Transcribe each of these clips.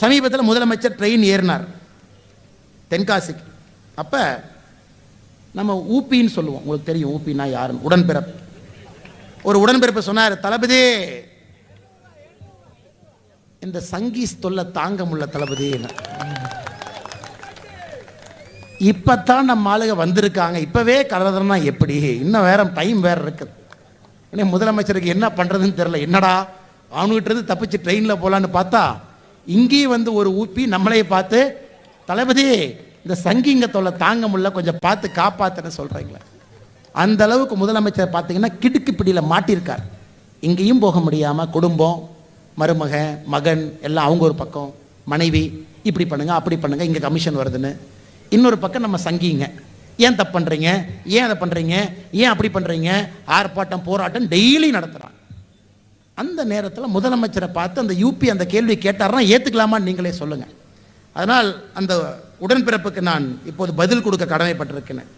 சமீபத்தில் முதலமைச்சர் ட்ரெயின் ஏறினார். தென்காசிக்கு. அப்போ நம்ம ஊப்பின்னு சொல்லுவோம். உங்களுக்கு தெரியும் ஊப்பின்னா யாருன்னு. உடன்பிறப்பு. ஒரு உடன்பிறப்பு சொன்னார் தளபதி இந்த சங்கீஸ் தொல்லை தாங்க முடியல தளபதி இப்பத்தான் நம்ம ஆளுக வந்திருக்காங்க. இப்பவே கலதுனா எப்படி? இன்னும் வேற டைம் வேற இருக்குது ஏன்னா முதலமைச்சருக்கு என்ன பண்றதுன்னு தெரியல. என்னடா அவனுகிட்ட இருந்து தப்பிச்சு ட்ரெயினில் போகலான்னு பார்த்தா இங்கேயே வந்து ஒரு ஊப்பி நம்மளே பார்த்து தளபதி இந்த சங்கிங்க தொல்லை தாங்க முடியல கொஞ்சம் பார்த்து காப்பாத்துன்னு சொல்கிறீங்களே அந்த அளவுக்கு முதலமைச்சர் பார்த்தீங்கன்னா கிடுக்கு பிடியில் மாட்டியிருக்கார். இங்கேயும் போக முடியாமல் குடும்பம் மருமகன் மகன் எல்லாம் அவங்க ஒரு பக்கம் மனைவி இப்படி பண்ணுங்க அப்படி பண்ணுங்க இங்கே கமிஷன் வருதுன்னு. இன்னொரு பக்கம் நம்ம சங்கிங்க. ஏன் தப்பு பண்ணுறீங்க ஏன் அதை பண்ணுறீங்க ஏன் அப்படி பண்ணுறீங்க ஆர்ப்பாட்டம் போராட்டம் டெய்லி நடத்துகிறான் அந்த நேரத்தில் முதலமைச்சரை பார்த்து அந்த யூபி அந்த கேள்வி கேட்டார்னா ஏற்றுக்கலாமான்னு நீங்களே சொல்லுங்கள் அதனால் அந்த உடன்பிறப்புக்கு நான் இப்போது பதில் கொடுக்க கடமைப்பட்டிருக்கிறேன்.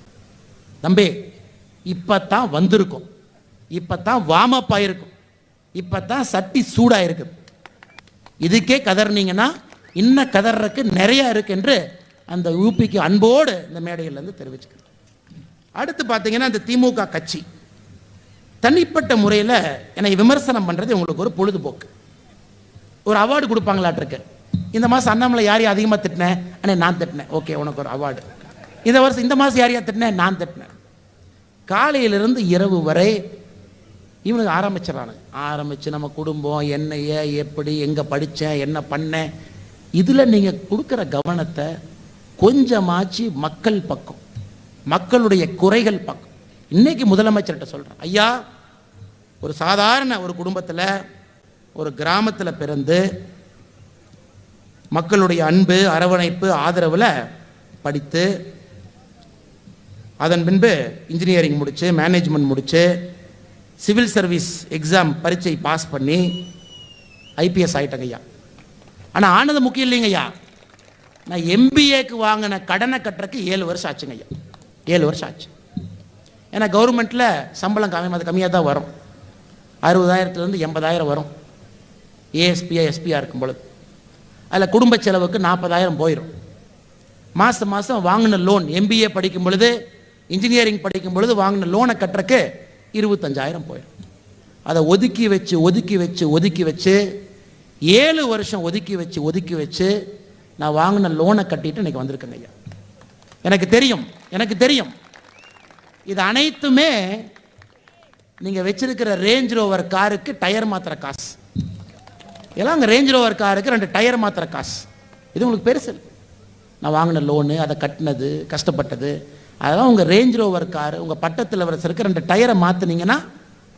தம்பி இப்போ தான் வந்திருக்கும். இப்போ தான் வார்ம்அப் ஆகிருக்கும் இப்போ தான் சட்டி சூடாக இருக்குது இதுக்கே கதறினீங்கன்னா இன்னும் கதறக்கு நிறையா இருக்கு என்று அந்த யூபிக்கு அன்போடு இந்த மேடையிலேருந்து தெரிவிச்சுக்கிறேன். அடுத்து பார்த்தீங்கன்னா இந்த திமுக கட்சி. தனிப்பட்ட முறையில் என்னை விமர்சனம் பண்ணுறது உங்களுக்கு ஒரு பொழுதுபோக்கு. ஒரு அவார்டு கொடுப்பாங்களாட்டிருக்கு இந்த மாதம் அண்ணாமலை யார் அதிகமாக திட்டினேன் அண்ணே நான் திட்டினேன். ஓகே உனக்கு ஒரு அவார்டு இந்த வருஷம் இந்த மாதம் யார் யார் திட்டினேன் நான் திட்டினேன். காலையிலிருந்து இரவு வரை இவனுக்கு ஆரம்பிச்சிடறானு ஆரம்பித்து நம்ம குடும்பம் என்னைய எப்படி எங்கே படித்தேன் என்ன பண்ணேன் இதில் நீங்கள் கொடுக்குற கவனத்தை கொஞ்சமாச்சு மக்கள் பக்கம் மக்களுடைய குறைகள் பக்கம் இன்னைக்கு முதலமைச்சர்கிட்ட சொல்கிறேன் ஐயா ஒரு சாதாரண ஒரு குடும்பத்தில் ஒரு கிராமத்தில் பிறந்து மக்களுடைய அன்பு அரவணைப்பு ஆதரவில் படித்து அதன் பின்பு இன்ஜினியரிங் முடித்து மேனேஜ்மெண்ட் முடித்து சிவில் சர்வீஸ் எக்ஸாம் பரீட்சை பாஸ் பண்ணி ஐபிஎஸ் ஆயிட்டங்க ஐயா. ஆனால் ஆனது முக்கியம் இல்லைங்க ஐயா. நான் எம்பிஏக்கு வாங்கின கடனை கட்டுறதுக்கு ஏழு வருஷம் ஆச்சுங்க ஐயா. ஏழு வருஷம் ஆச்சு. ஏன்னா கவர்மெண்ட்டில் சம்பளம் கம்மி அது கம்மியாக தான் வரும். அறுபதாயிரத்துலேருந்து எண்பதாயிரம் வரும். ஏஎஸ்பியா எஸ்பியாக இருக்கும் பொழுது. அதில் குடும்ப செலவுக்கு நாற்பதாயிரம் போயிடும் மாதம் மாதம் வாங்கின லோன் எம்பிஏ படிக்கும் பொழுது இன்ஜினியரிங் படிக்கும் பொழுது வாங்கின லோனை கட்டுறக்கு இருபத்தஞ்சாயிரம் போயிடும் அதை ஒதுக்கி வச்சு ஒதுக்கி வச்சு ஒதுக்கி வச்சு ஏழு வருஷம் ஒதுக்கி வச்சு ஒதுக்கி வச்சு நான் வாங்கின லோனை கட்டிட்டு இன்னைக்கு வந்திருக்கேங்க ஐயா. எனக்கு தெரியும் எனக்கு தெரியும். இது அனைத்துமே நீங்கள் வச்சிருக்கிற ரேஞ்ச் ரோவர் காருக்கு டயர் மாத்திர காசு. இதெல்லாம் அங்கே ரேஞ்ச் ரோவர் காருக்கு ரெண்டு டயர் மாத்திர காசு. இது உங்களுக்கு பெருசு. இல்லை. நான் வாங்கின லோனு அதை கட்டினது கஷ்டப்பட்டது. அதெல்லாம் உங்கள் ரேஞ்ச் ரோவர் கார் உங்கள் பட்டத்தில் வரசருக்கு ரெண்டு டயரை மாற்றினீங்கன்னா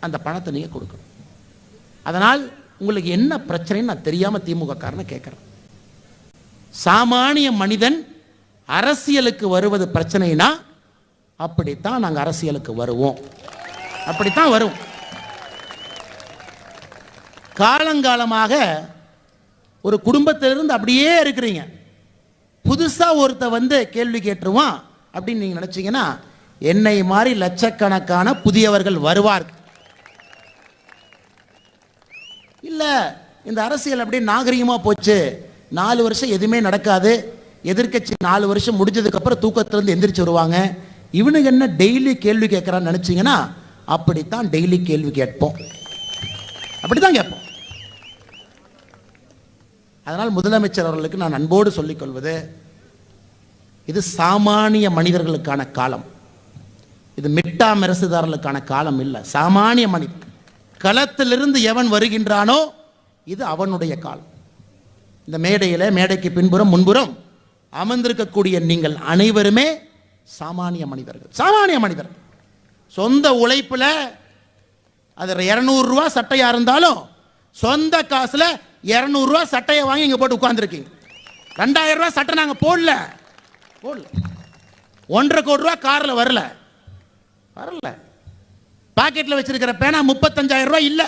அந்த பணத்தை நீங்கள் கொடுக்கணும். அதனால் உங்களுக்கு என்ன பிரச்சனைன்னு நான் தெரியாமல் திமுக காரனை கேட்குறேன் சாமானிய மனிதன் அரசியலுக்கு வருவது பிரச்சனைனா அப்படித்தான் நாங்கள் அரசியலுக்கு வருவோம். அப்படித்தான் வரும். காலங்காலமாக ஒரு குடும்பத்திலிருந்து அப்படியே இருக்கிறீங்க. புதுசாக ஒருத்த வந்து கேள்வி கேட்டுருவான் அப்படின்னு நீங்கள் நினச்சிங்கன்னா என்னை மாதிரி லட்சக்கணக்கான புதியவர்கள் வருவார். இல்லை இந்த அரசியல் அப்படியே நாகரிகமாக போச்சு. நாலு வருஷம் எதுவுமே நடக்காது. எதிர்க்கட்சி நாலு வருஷம் முடிஞ்சதுக்கப்புறம் தூக்கத்திலேருந்து தூக்கத்திலிருந்து எந்திரிச்சு வருவாங்க. இவனுக்கு என்ன டெய்லி கேள்வி கேட்குறான்னு நினச்சிங்கன்னா அப்படித்தான் டெய்லி கேள்வி கேட்போம். அப்படித்தான் கேட்போம். அதனால் முதலமைச்சர் அவர்களுக்கு நான் அன்போடு சொல்லிக்கொள்வது இது சாமானிய மனிதர்களுக்கான காலம். இது மிட்டா மிரசுதாரர்களுக்கான காலம் இல்லை. சாமானிய மனிதன். களத்திலிருந்து எவன் வருகின்றானோ இது அவனுடைய காலம். இந்த மேடையில் மேடைக்கு பின்புறம் முன்புறம் அமர்ந்திருக்கக்கூடிய நீங்கள் அனைவருமே சாமானிய மனிதர்கள். சாமானிய மனிதர்கள். சொந்த உழைப்பில் அது இரநூறுவா சட்டையாக இருந்தாலும் சொந்த காசில் இரநூறுவா சட்டையை வாங்கி இங்கே போட்டு உட்காந்துருக்கீங்க ரெண்டாயிரம் ரூபா சட்டை நாங்கள் போடல. போடல. ஒன்றரை கோடி ரூபா காரில் வரல. வரல. பாக்கெட்டில் வச்சிருக்கிற பேனா முப்பத்தஞ்சாயிரம் ரூபா இல்லை.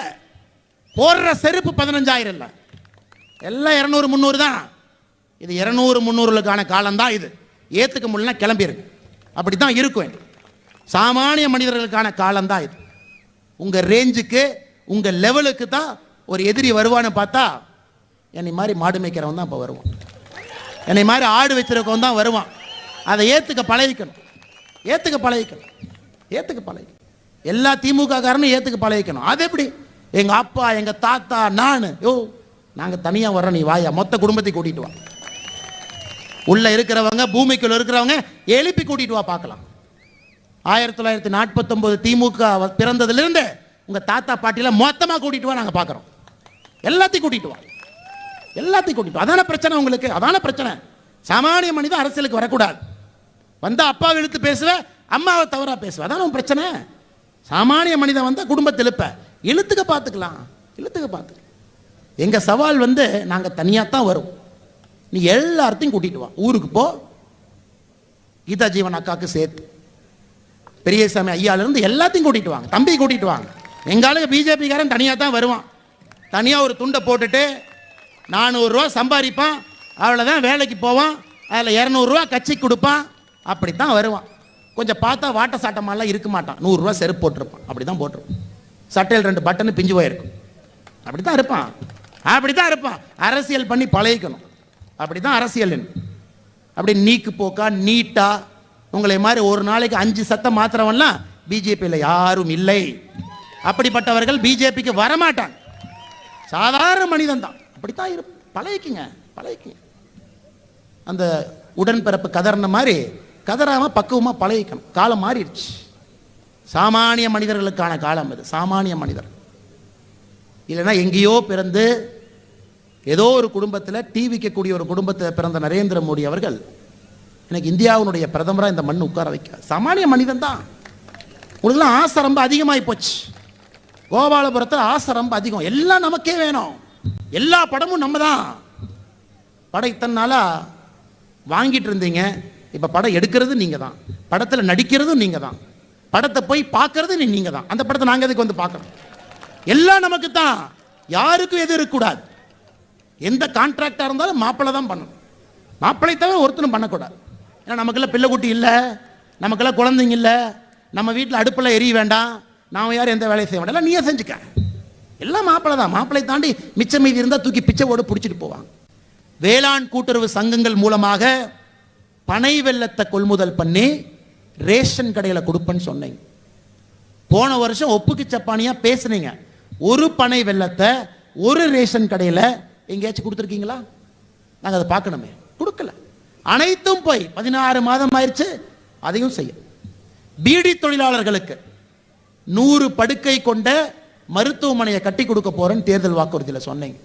போடுற செருப்பு பதினஞ்சாயிரம் இல்லை. எல்லாம் இரநூறு முந்நூறு தான். இது இரநூறு முந்நூறுக்கான காலம் தான் இது. ஏற்றுக்க முடியலன்னா கிளம்பிடுங்க அப்படி தான் இருக்கும் சாமானிய மனிதர்களுக்கான காலம் தான் இது. உங்கள் ரேஞ்சுக்கு உங்கள் லெவலுக்கு தான் ஒரு எதிரி வருவான்னு பார்த்தா என்னை மாதிரி மாடு மேய்க்கிறவன் தான் இப்போ வருவான். என்னை மாதிரி ஆடு வச்சிருக்கவன் தான் வருவான். அதை ஏற்றுக்க பழகிக்கணும். ஏற்றுக்க பழகிக்கணும். ஏற்றுக்க பழகிக்கணும். எல்லா திமுக காரனும் ஏற்றுக்க பழகிக்கணும். அது எப்படி? எங்கள் அப்பா எங்கள் தாத்தா நான். யோ நாங்கள் தனியாக வர்றோம் நீ வாயா. மொத்த குடும்பத்தை கூட்டிகிட்டு வா. உள்ள இருக்கிறவங்க பூமிக்குள்ள இருக்கிறவங்க எழுப்பி கூட்டிட்டு வா பார்க்கலாம். ஆயிரத்தி தொள்ளாயிரத்தி நாற்பத்தொன்பது திமுக பிறந்ததுலேருந்து உங்கள் உங்க தாத்தா பாட்டில மொத்தமா கூட்டிட்டு வா நாங்கள் பார்க்குறோம். எல்லாத்தையும் கூட்டிட்டு வா. எல்லாத்தையும் கூட்டிட்டு வா. அதான பிரச்சனை உங்களுக்கு? அதான பிரச்சனை. சாமானிய மனிதன் அரசியலுக்கு வரக்கூடாது. வந்தா அப்பாவை இழுத்து பேசுவேன் அம்மாவை தவறா பேசுவேன் அதான உன் பிரச்சனை? சாமானிய மனிதன் வந்தா குடும்பத்தை இழுப்ப. இழுத்துக்க பார்த்துக்கலாம். இழுத்துக்க பார்த்துக்கலாம். எங்க சவால் வந்து நாங்கள் தனியாக தான் வருவோம் நீ எல்லாத்தையும் கூட்டிட்டு வா. ஊருக்கு போ. கீதா ஜீவன் அக்காவுக்கு சேர்த்து. பெரியசாமி ஐயாலேருந்து எல்லாத்தையும் கூட்டிட்டு வாங்க. தம்பி கூட்டிட்டு வாங்க. எங்காலுக்கு பிஜேபிக்காரன் தனியாக தான் வருவான். தனியாக ஒரு துண்டை போட்டுட்டு நானூறுரூவா சம்பாதிப்பான். அவ்வளோதான் வேலைக்கு போவான். அதில் இரநூறுவா கட்சிக்கு கொடுப்பான். அப்படி தான் வருவான். கொஞ்சம் பார்த்தா வாட்ட சாட்டமாலாம் இருக்க மாட்டான். நூறுரூவா செருப்பு போட்டிருப்பான். அப்படி தான் போட்டிருப்பான். சட்டையில் ரெண்டு பட்டனு பிஞ்சு போயிருக்கும். அப்படி தான் இருப்பான். அப்படி தான் இருப்பான். அரசியல் பண்ணி பழகிக்கணும். அப்படிதான் அரசியல். அப்படி நீக்கு போக்கா நீட்டா உங்களை மாதிரி ஒரு நாளைக்கு அஞ்சு சத்தம் மாத்திரவன்லாம் பிஜேபியில் யாரும் இல்லை. அப்படிப்பட்டவர்கள் பிஜேபிக்கு வரமாட்டாங்க. சாதாரண மனிதன் தான். அப்படித்தான் இரு பழகிக்குங்க பழகிக்குங்க அந்த உடன்பிறப்பு கதறின மாதிரி கதறாம பக்குவமா பழகிக்கணும். காலம் மாறிடுச்சு. சாமானிய மனிதர்களுக்கான காலம் இது சாமானிய மனிதர். இல்லைன்னா எங்கேயோ பிறந்து ஏதோ ஒரு குடும்பத்தில் டீ விற்கக்கூடிய ஒரு குடும்பத்தில் பிறந்த நரேந்திர மோடி அவர்கள் எனக்கு இந்தியாவினுடைய பிரதமராக இந்த மண் உட்கார வைக்க சாமானிய மனிதன் தான். உங்களுக்குலாம் ஆசை ரொம்ப அதிகமாகி போச்சு. கோபாலபுரத்தில் ஆசை ரொம்ப அதிகம். எல்லாம் நமக்கே வேணும். எல்லா படமும் நம்ம தான் படம் இத்தனை நாளாக வாங்கிட்டு இருந்தீங்க. இப்போ படம் எடுக்கிறது நீங்கள் தான் படத்தில் நடிக்கிறதும் நீங்கள் தான் படத்தை போய் பார்க்கறது நீங்கள் தான் அந்த படத்தை நாங்கள் எதுக்கு வந்து பார்க்கணும் எல்லாம் நமக்கு தான் யாருக்கும் எது இருக்கக்கூடாது. எந்த கான்ட்ராக்டாக இருந்தாலும் மாப்பிள்ளை தான் பண்ணணும். மாப்பிள்ளை தவிர ஒருத்தனும் பண்ணக்கூடாது. ஏன்னா நமக்கெல்லாம் பிள்ளை குட்டி இல்லை. நமக்கெல்லாம் குழந்தைங்க இல்லை. நம்ம வீட்டில் அடுப்பில் எரிய வேண்டாம். நாம் யாரும் எந்த வேலையும் செய்ய வேண்டாம். எல்லாம் நீயே செஞ்சுக்க. எல்லாம் மாப்பிள்ளை தான். மாப்பிள்ளை தாண்டி மிச்சம் மீதி இருந்தால் தூக்கி பிச்சை பிடிச்சிட்டு போவாங்க. வேளாண் கூட்டுறவு சங்கங்கள் மூலமாக பனை வெல்லத்தை கொள்முதல் பண்ணி ரேஷன் கடையில் கொடுப்பேன்னு சொன்னீங்க போன வருஷம் ஒப்புக்கு சப்பானியாக பேசுனீங்க. ஒரு பனை வெள்ளத்தை ஒரு ரேஷன் கடையில் எங்கேயாச்சும் கொடுத்துருக்கீங்களா? நாங்கள் அதை பார்க்கணுமே. கொடுக்கல. அனைத்தும் போய் பதினாறு மாதம் ஆயிடுச்சு அதையும் செய்ய. பீடி தொழிலாளர்களுக்கு நூறு படுக்கை கொண்ட மருத்துவமனையை கட்டி கொடுக்க போறேன்னு தேர்தல் வாக்குறுதியில் சொன்னீங்க.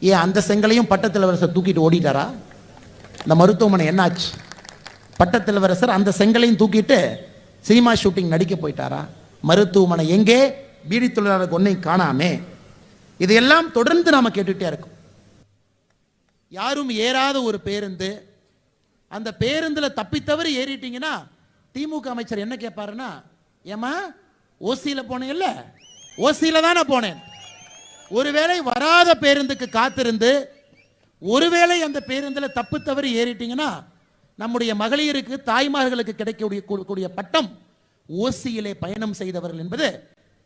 ஏன் அந்த செங்கலையும் பட்டத்திலவரசர் தூக்கிட்டு ஓடிட்டாரா? இந்த மருத்துவமனை என்னாச்சு? பட்டத்திலவரசர் அந்த செங்கலையும் தூக்கிட்டு சினிமா ஷூட்டிங் நடிக்க போயிட்டாரா? மருத்துவமனை எங்கே? பீடி தொழிலாளருக்கு ஒன்றையும் காணாமே. இதையெல்லாம் தொடர்ந்து நாம கேட்டுட்டே இருக்கோம். யாரும் ஏறாத ஒரு பேருந்து அந்த பேருந்துல தப்பித்தவறி ஏறிட்டீங்கன்னா திமுக அமைச்சர் என்ன கேட்பாருன்னா ஏமா ஓசியில போனீங்கல்ல? ஓசியில தானே போனேன். ஒருவேளை வராத பேருந்துக்கு காத்திருந்து ஒருவேளை அந்த பேருந்துல தப்பு தவறி ஏறிட்டீங்கன்னா நம்முடைய மகளிருக்கு தாய்மார்களுக்கு கிடைக்கக்கூடிய கூடிய பட்டம் ஓசியிலே பயணம் செய்தவர்கள் என்பது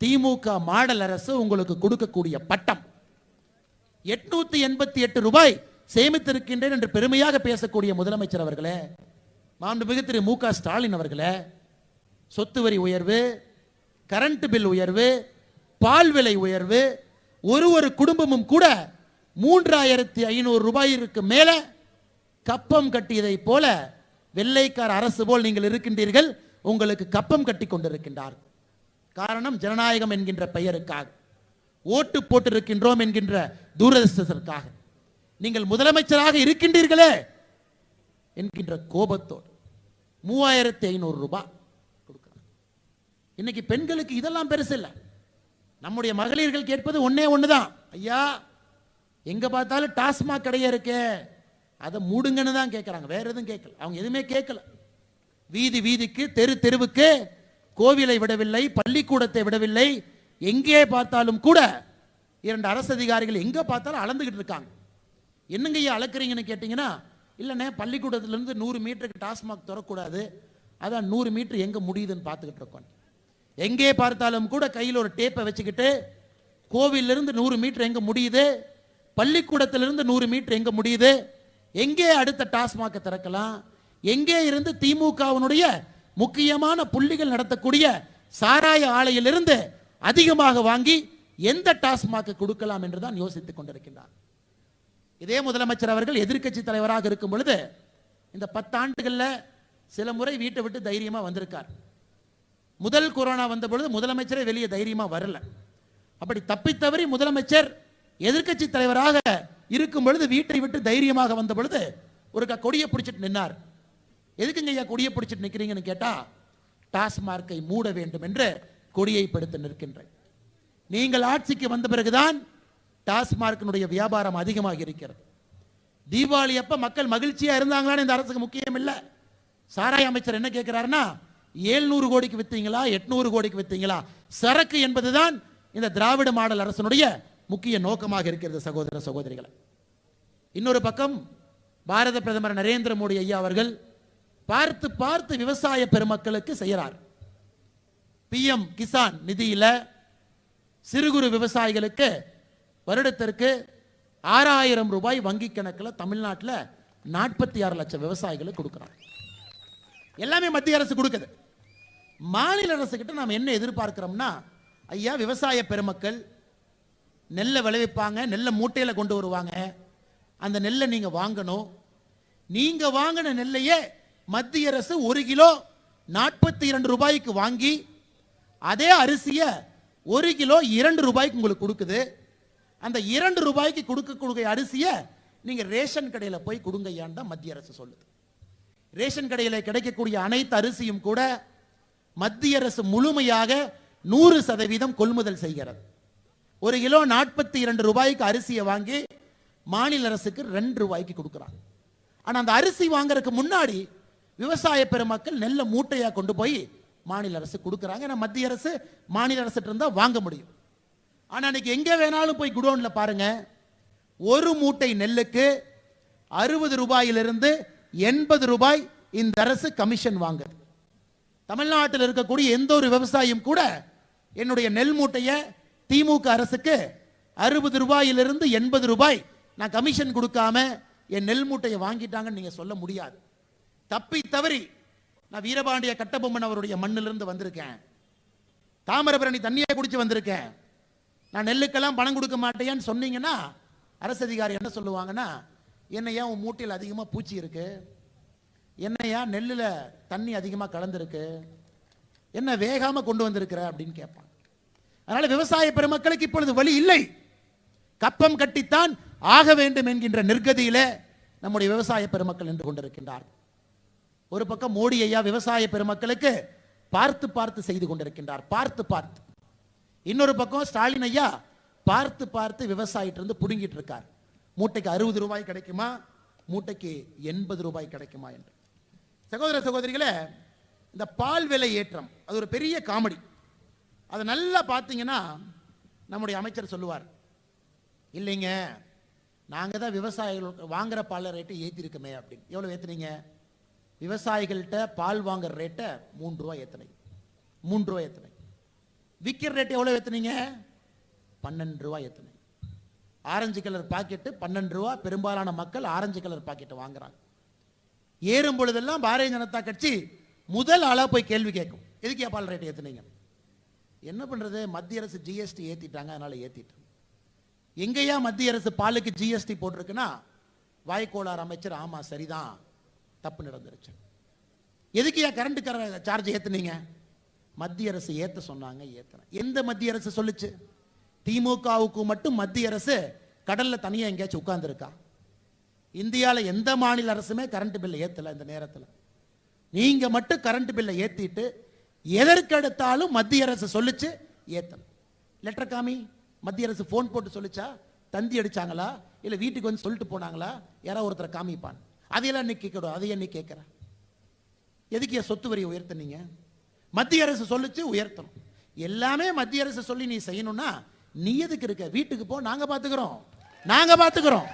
திமுக மாடல் அரசு உங்களுக்கு கொடுக்கக்கூடிய பட்டம். எட்நூத்தி எண்பத்தி எட்டு ரூபாய் சேமித்திருக்கின்றேன் என்று பெருமையாக பேசக்கூடிய முதலமைச்சர் அவர்களே மாண்புமிகு திரு மு க ஸ்டாலின் அவர்களே சொத்து வரி உயர்வு கரண்ட் பில் உயர்வு பால் விலை உயர்வு ஒரு ஒரு குடும்பமும் கூட மூன்றாயிரத்தி ஐநூறு ரூபாயிற்கு மேல கப்பம் கட்டியதைப் போல வெள்ளைக்கார அரசு போல் நீங்கள் இருக்கின்றீர்கள் உங்களுக்கு கப்பம் கட்டி கொண்டிருக்கின்றார் காரணம் ஜனநாயகம் என்கின்ற பெயருக்காக. ஓட்டு போட்டிருக்கின்றோம் என்கின்ற தூரதிருஷ்டத்திற்காக நீங்கள் முதலமைச்சராக இருக்கின்றீர்களே என்கின்ற கோபத்தோடு மூவாயிரத்தி ஐநூறு ரூபாய் கொடுக்குறாங்க இன்னைக்கு பெண்களுக்கு இதெல்லாம் பெருசு இல்லை. நம்முடைய மகளிர்கள் கேட்பது ஒன்றே ஒன்று தான் ஐயா எங்க பார்த்தாலும் டாஸ்மாக் கடையே இருக்கே. அதை மூடுங்கன்னு தான் கேட்குறாங்க வேற எதுவும் கேட்கல அவங்க எதுவுமே கேட்கல வீதி வீதிக்கு தெரு தெருவுக்கு கோவிலை விடவில்லை பள்ளிக்கூடத்தை விடவில்லை. எங்கே பார்த்தாலும் கூட இரண்டு அரசு அதிகாரிகள் எங்கே பார்த்தாலும் அளந்துக்கிட்டு இருக்காங்க. என்னங்க ஐயா அளக்குறீங்கன்னு கேட்டிங்கன்னா இல்லைண்ணே பள்ளிக்கூடத்துலேருந்து நூறு மீட்டருக்கு டாஸ்மாக் திறக்கூடாது அதான் நூறு மீட்டர் எங்கே முடியுதுன்னு பார்த்துக்கிட்டு இருக்கோம். எங்கே பார்த்தாலும் கூட கையில் ஒரு டேப்பை வச்சுக்கிட்டு கோவிலிருந்து நூறு மீட்டர் எங்கே முடியுது? பள்ளிக்கூடத்திலிருந்து நூறு மீட்டர் எங்கே முடியுது? எங்கே அடுத்த டாஸ்மாக திறக்கலாம்? எங்கே இருந்து திமுகவினுடைய முக்கியமான புள்ளிகள் நடத்தக்கூடிய சாராய ஆலையிலிருந்து அதிகமாக வாங்கி எந்த டாஸ்மாக கொடுக்கலாம் என்று தான் யோசித்துக் கொண்டிருக்கின்றார். இதே முதலமைச்சர் அவர்கள் எதிர்க்கட்சி தலைவராக இருக்கும் பொழுது இந்த பத்தாண்டுகளில் சில முறை வீட்டை விட்டு தைரியமா வந்திருக்கார். முதல் கொரோனா வந்த பொழுது முதலமைச்சரே வெளியே தைரியமா வரல. அப்படி தப்பித்தவறி முதலமைச்சர் எதிர்க்கட்சி தலைவராக இருக்கும் பொழுது வீட்டை விட்டு தைரியமாக வந்த பொழுது ஒரு க- கொடியை பிடிச்சிட்டு நின்னார். எதுக்குங்க ஐயா கொடியை பிடிச்சிட்டு நிக்கிறீங்கன்னு கேட்டால் டாஸ்மார்க்கை மூட வேண்டும் என்று கொடியை படுத்து நிற்கின்றேன். நீங்கள் ஆட்சிக்கு வந்த பிறகுதான் டாஸ்மார்க்கினுடைய வியாபாரம் அதிகமாக இருக்கிறது. தீபாவளி அப்ப மக்கள் மகிழ்ச்சியா இருந்தாங்களான்னு இந்த அரசுக்கு முக்கியம் இல்லை. சாராய அமைச்சர் என்ன கேட்கிறாருன்னா ஏழ்நூறு கோடிக்கு வித்தீங்களா எட்நூறு கோடிக்கு வித்தீங்களா? சரக்கு என்பதுதான் இந்த திராவிட மாடல் அரசனுடைய முக்கிய நோக்கமாக இருக்கிறது சகோதர சகோதரிகளை. இன்னொரு பக்கம் பாரத பிரதமர் நரேந்திர மோடி ஐயா அவர்கள் பார்த்து பார்த்து விவசாய பெருமக்களுக்கு செய்கிறார். பிஎம் கிசான் நிதியில சிறு குறு விவசாயிகளுக்கு வருடத்திற்கு ஆறாயிரம் ரூபாய் வங்கி கணக்கில் தமிழ்நாட்டில் நாற்பத்தி ஆறு லட்சம் விவசாயிகளுக்கு கொடுக்குறாங்க. எல்லாமே மத்திய அரசு கொடுக்குது. மாநில அரசு கிட்ட நாம் என்ன எதிர்பார்க்கிறோம்னா ஐயா விவசாய பெருமக்கள் நெல்லை விளைவிப்பாங்க நெல்லை மூட்டையில கொண்டு வருவாங்க. அந்த நெல்லை நீங்கள் வாங்கணும். நீங்கள் வாங்கின நெல்லையே மத்திய அரசு ஒரு கிலோ நாற்பத்தி இரண்டு ரூபாய்க்கு வாங்கி அதே அரிசியை ஒரு கிலோ இரண்டு ரூபாய்க்கு உங்களுக்கு கொடுக்குது. அந்த இரண்டு ரூபாய்க்கு கொடுக்கக்கூடிய அரிசியை நீங்கள் ரேஷன் கடையில் போய் கொடுங்கய்யான்னு தான் மத்திய அரசு சொல்லுது. ரேஷன் கடையில் கிடைக்கக்கூடிய அனைத்து அரிசியும் கூட மத்திய அரசு முழுமையாக நூறு சதவீதம் கொள்முதல் செய்கிறது. ஒரு கிலோ நாற்பத்தி இரண்டு ரூபாய்க்கு அரிசியை வாங்கி மாநில அரசுக்கு ரெண்டு ரூபாய்க்கு கொடுக்குறாங்க. ஆனால் அந்த அரிசி வாங்குறதுக்கு முன்னாடி விவசாய பெருமக்கள் நெல்லை மூட்டையாக கொண்டு போய் மாநில அரசு கொடுக்குறாங்க. ஏன்னா மத்திய அரசு மாநில அரசு இருந்தால் வாங்க முடியும். ஆனால் இன்னைக்கு எங்கே வேணாலும் போய் குடோனில் பாருங்க. ஒரு மூட்டை நெல்லுக்கு அறுபது ரூபாயிலிருந்து எண்பது ரூபாய் இந்த அரசு கமிஷன் வாங்குது. தமிழ்நாட்டில் இருக்கக்கூடிய எந்த ஒரு விவசாயியும் கூட என்னுடைய நெல் மூட்டையை திமுக அரசுக்கு அறுபது ரூபாயிலிருந்து எண்பது ரூபாய் நான் கமிஷன் கொடுக்காம என் நெல் மூட்டையை வாங்கிட்டாங்கன்னு நீங்கள் சொல்ல முடியாது. தப்பி தவறி நான் வீரபாண்டிய கட்டபொம்மன் அவருடைய மண்ணிலிருந்து வந்திருக்கேன். தாமிரபரணி தண்ணியை குடிச்சு வந்திருக்கேன். நான் நெல்லுக்கெல்லாம் பணம் கொடுக்க மாட்டேன்னு சொன்னீங்கன்னா அரசு அதிகாரி என்ன சொல்லுவாங்கன்னா என்னையா உன் மூட்டையில் அதிகமாக பூச்சி இருக்கு? என்னையா நெல்லில் தண்ணி அதிகமாக கலந்துருக்கு? என்ன வேகாமல் கொண்டு வந்திருக்கிற? அப்படின்னு கேட்பான். அதனால விவசாய பெருமக்களுக்கு இப்பொழுது வழி இல்லை. கப்பம் கட்டித்தான் ஆக வேண்டும் என்கின்ற நிர்கதியிலே நம்முடைய விவசாய பெருமக்கள் நின்று கொண்டிருக்கின்றார் ஒரு பக்கம் மோடி ஐயா விவசாய பெருமக்களுக்கு பார்த்து பார்த்து செய்து கொண்டிருக்கின்றார். பார்த்து பார்த்து. இன்னொரு பக்கம் ஸ்டாலின் ஐயா பார்த்து பார்த்து விவசாயிட்டிருந்து புடுங்கிட்டு இருக்கார். மூட்டைக்கு அறுபது ரூபாய் கிடைக்குமா? மூட்டைக்கு எண்பது ரூபாய் கிடைக்குமா என்று. சகோதர சகோதரிகளே இந்த பால் விலை ஏற்றம் அது ஒரு பெரிய காமெடி. அதை நல்லா பார்த்தீங்கன்னா நம்முடைய அமைச்சர் சொல்லுவார். இல்லைங்க நாங்கள் தான் விவசாயிகள் வாங்குற பால் ரேட்டை ஏற்றிருக்கோமே அப்படின்னு. எவ்வளோ ஏற்றுனீங்க விவசாயிகள்கிட்ட பால் வாங்குற ரேட்டை மூன்று ரூபாய் ஏற்றினீங்க மூன்று ரூபாய் ஏற்றினீங்க விற்கிற ரேட் எவ்வளோ ஏற்றுனீங்க பன்னெண்டு ரூபாய் ஏற்றுனீங்க ஆரஞ்சு கலர் பாக்கெட்டு பன்னெண்டு ரூபா பெரும்பாலான மக்கள் ஆரஞ்சு கலர் பாக்கெட்டை வாங்குறாங்க. ஏறும் பொழுதெல்லாம் பாரதிய ஜனதா கட்சி முதல் ஆளாக போய் கேள்வி கேட்கும். எதுக்கு பால் ரேட் ஏத்துனீங்க? என்ன பண்ணுறது மத்திய அரசு ஜிஎஸ்டி ஏற்றிட்டாங்க அதனால் ஏற்றிட்டு எங்கேயா மத்திய அரசு பாலுக்கு ஜிஎஸ்டி போட்டிருக்குன்னா வாய்க்கோளார் அமைச்சர் ஆமாம் சரிதான். தப்பு நடந்துருச்சு. எதுக்குயா கரண்ட் சார்ஜ் ஏத்துனீங்க? மத்திய அரசு ஏற்ற சொன்னாங்க ஏற்றின எந்த மத்திய அரசு சொல்லுச்சு? திமுகவுக்கு மட்டும் மத்திய அரசு கடலில் தனியாக எங்கேயாச்சும் உட்காந்துருக்கா இந்தியாவில் எந்த மாநில அரசுமே கரண்ட் பில்லை ஏற்றலை இந்த நேரத்தில். நீங்கள் மட்டும் கரண்ட் பில்லை ஏற்றிட்டு எதற்கெடுத்தாலும் மத்திய அரசு சொல்லிச்சு ஏற்றணும் லெட்டர் காமி மத்திய அரசு ஃபோன் போட்டு சொல்லிச்சா? தந்தி அடிச்சாங்களா? இல்லை வீட்டுக்கு வந்து சொல்லிட்டு போனாங்களா? யாராவது ஒருத்தரை காமிப்பான். அதையெல்லாம் நீ கேட்கணும் அதையே நீ கேட்குற. எதுக்கு என் சொத்து வரியை உயர்த்துனீங்க? மத்திய அரசு சொல்லுச்சு உயர்த்தணும். எல்லாமே மத்திய அரசு சொல்லி நீ செய்யணும்னா நீ எதுக்கு இருக்க? வீட்டுக்கு போ நாங்கள் பார்த்துக்கிறோம் நாங்கள் பார்த்துக்கிறோம்